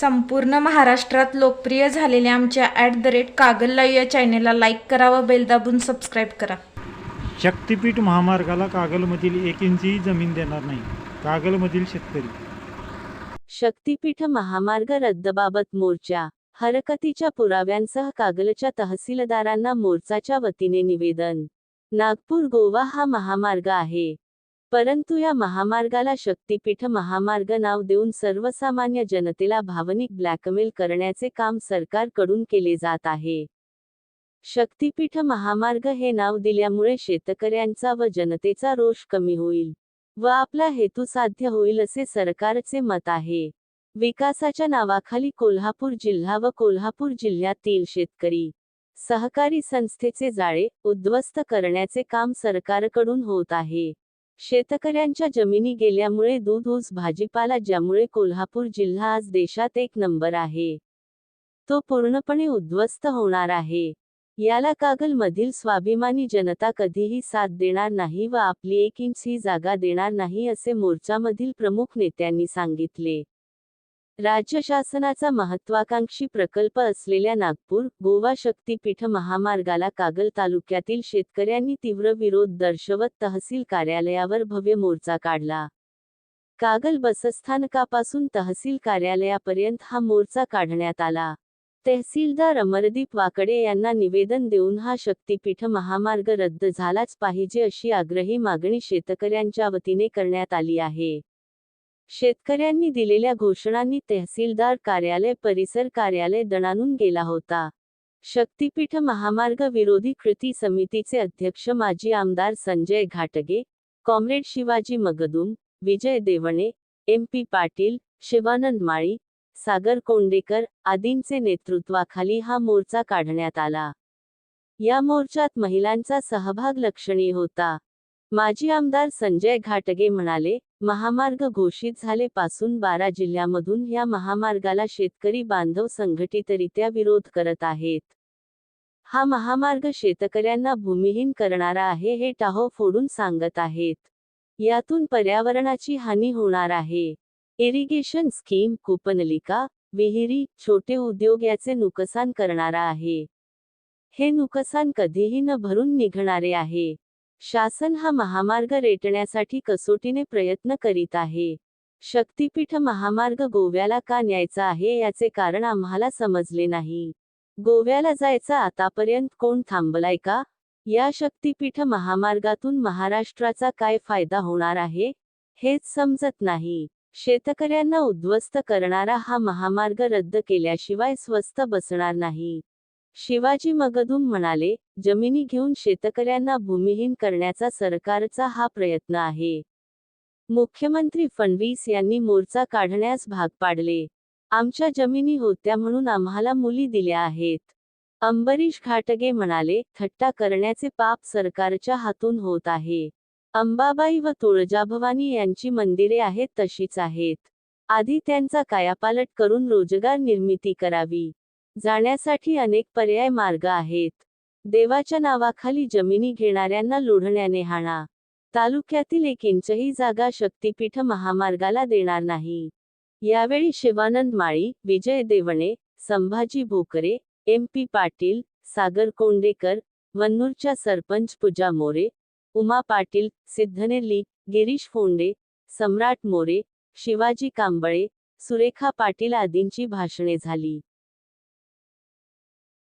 संपूर्ण महाराष्ट्रात लोकप्रिय झालेल्या आमच्या at the rate Kagal live या चॅनेलला लाईक करा व बेल दाबून सबस्क्राईब करा. शक्तिपीठ महामार्गाला कागलमधील एक इंचही जमीन देणार नाही. कागलमधील शेतकरी. शक्तीपीठ महामार्ग रद्दबाबत मोर्चा. हरकतीच्या पुराव्यांसह कागलच्या तहसीलदारांना मोर्चाच्या वतीने निवेदन. नागपूर गोवा हा महामार्ग आहे. परंतु या महामार्गाला शक्तीपीठ महामार्ग नाव देऊन सर्वसामान्य जनतेला भावनिक ब्लॅकमेल करण्याचे काम सरकारकडून केले जात आहे. शक्तीपीठ महामार्ग हे नाव दिल्यामुळे शेतकऱ्यांचा व जनतेचा रोष कमी होईल व आपला हेतू साध्य होईल असे सरकारचे मत आहे. विकासाच्या नावाखाली कोल्हापूर जिल्हा व कोल्हापूर जिल्ह्यातील शेतकरी सहकारी संस्थेचे जाळे उद्ध्वस्त करण्याचे काम सरकारकडून होत आहे. शेतकऱ्यांच्या जमिनी गेल्यामुळे दूध ऊस भाजीपाला ज्यामुळे कोल्हापूर जिल्हा आज देशात एक नंबर आहे. तो पूर्णपणे उद्ध्वस्त होणार आहे. याला कागलमधील स्वाभिमानी जनता कधीही साथ देणार नाही व आपली एक इंच ही जागा देणार नाही असे मोर्चामधील प्रमुख नेत्यांनी सांगितले. राज्य शासनाचा महत्वाकांक्षी प्रकल्प असलेल्या नागपूर गोवा शक्तीपीठ महामार्गाला कागल तालुक्यातील शेतकऱ्यांनी तीव्र विरोध दर्शवत तहसील कार्यालयावर भव्य मोर्चा काढला. कागल बसस्थानकापासून तहसील कार्यालयापर्यंत हा मोर्चा काढण्यात आला. तहसीलदार अमरदीप वाकडे यांना निवेदन देऊन हा शक्तीपीठ महामार्ग रद्द झालाच पाहिजे अशी आग्रही मागणी शेतकऱ्यांच्या वतीने करण्यात आली आहे. शेतकऱ्यांनी दिलेल्या घोषणांनी तहसीलदार कार्यालय परिसर कार्यालय दणानून गेला होता. शक्तीपीठ महामार्ग विरोधी कृती समितीचे अध्यक्ष माजी आमदार संजय घाटगे comrade Shivaji Magdum Vijay Devane M P Patil Shivanand Mali Sagar Kondekar आदींचे नेतृत्वाखाली हा मोर्चा काढण्यात आला. या मोर्चात महिलांचा सहभाग लक्षणीय होता. माजी आमदार संजय घाटगे म्हणाले महामार्ग घोषित झालेपासून बारा जिल्ह्यामधून या महामार्गाला शेतकरी बांधव संघटितरित्या विरोध करत आहेत. हा महामार्ग शेतकऱ्यांना भूमिहीन करणारा आहे हे टाहो फोडून सांगत आहेत. यातून पर्यावरणाची हानी होणार आहे. इरिगेशन स्कीम कूपनलिका विहिरी छोटे उद्योग याचे नुकसान करणारा आहे. हे नुकसान कधीही न भरून निघणारे आहे. शासन हा महामार्ग रेटण्यासाठी कसोटीने प्रयत्न करीत आहे. शक्तीपीठ महामार्ग गोव्याला का न्यायचा आहे याचे कारण आम्हाला समजले नाही. गोव्याला जायचा आतापर्यंत कोण थांबलाय का? या शक्तीपीठ महामार्गातून महाराष्ट्राचा काय फायदा होणार आहे? हेच समजत नाही. शेतकऱ्यांना उद्ध्वस्त करणारा हा महामार्ग रद्द केल्याशिवाय स्वस्त बसणार नाही. शिवाजी मगदूम म्हणाले जमिनी घेऊन शेतकऱ्यांना भूमिहीन करण्याचा सरकारचा हा प्रयत्न आहे. मुख्यमंत्री फडणवीस यांनी मोर्चा काढण्यास भाग पाडले. आमच्या जमिनी होत्या म्हणून आम्हाला मुली दिल्या आहेत. अंबरीश घाटगे म्हणाले थट्टा करण्याचे पाप सरकारच्या हातून होत आहे. अंबाबाई व तुळजाभवानी यांची मंदिरे आहेत तशीच आहेत. आधी त्यांचा कायापालट करून रोजगार निर्मिती करावी. जाण्यासाठी अनेक पर्याय मार्ग आहेत. देवाच्या नावाखाली जमिनी घेणाऱ्यांना लुढण्याने हाणा. तालुक्यातील एक इंचही जागा शक्तीपीठ महामार्गाला देणार नाही. यावेळी शिवानंद माळी विजय देवणे संभाजी भोकरे एम पी पाटील सागर कोंडेकर वन्नूरच्या सरपंच पूजा मोरे उमा पाटील सिद्धनेली गिरीश फोंडे सम्राट मोरे शिवाजी कांबळे सुरेखा पाटील आदींची भाषणे झाली.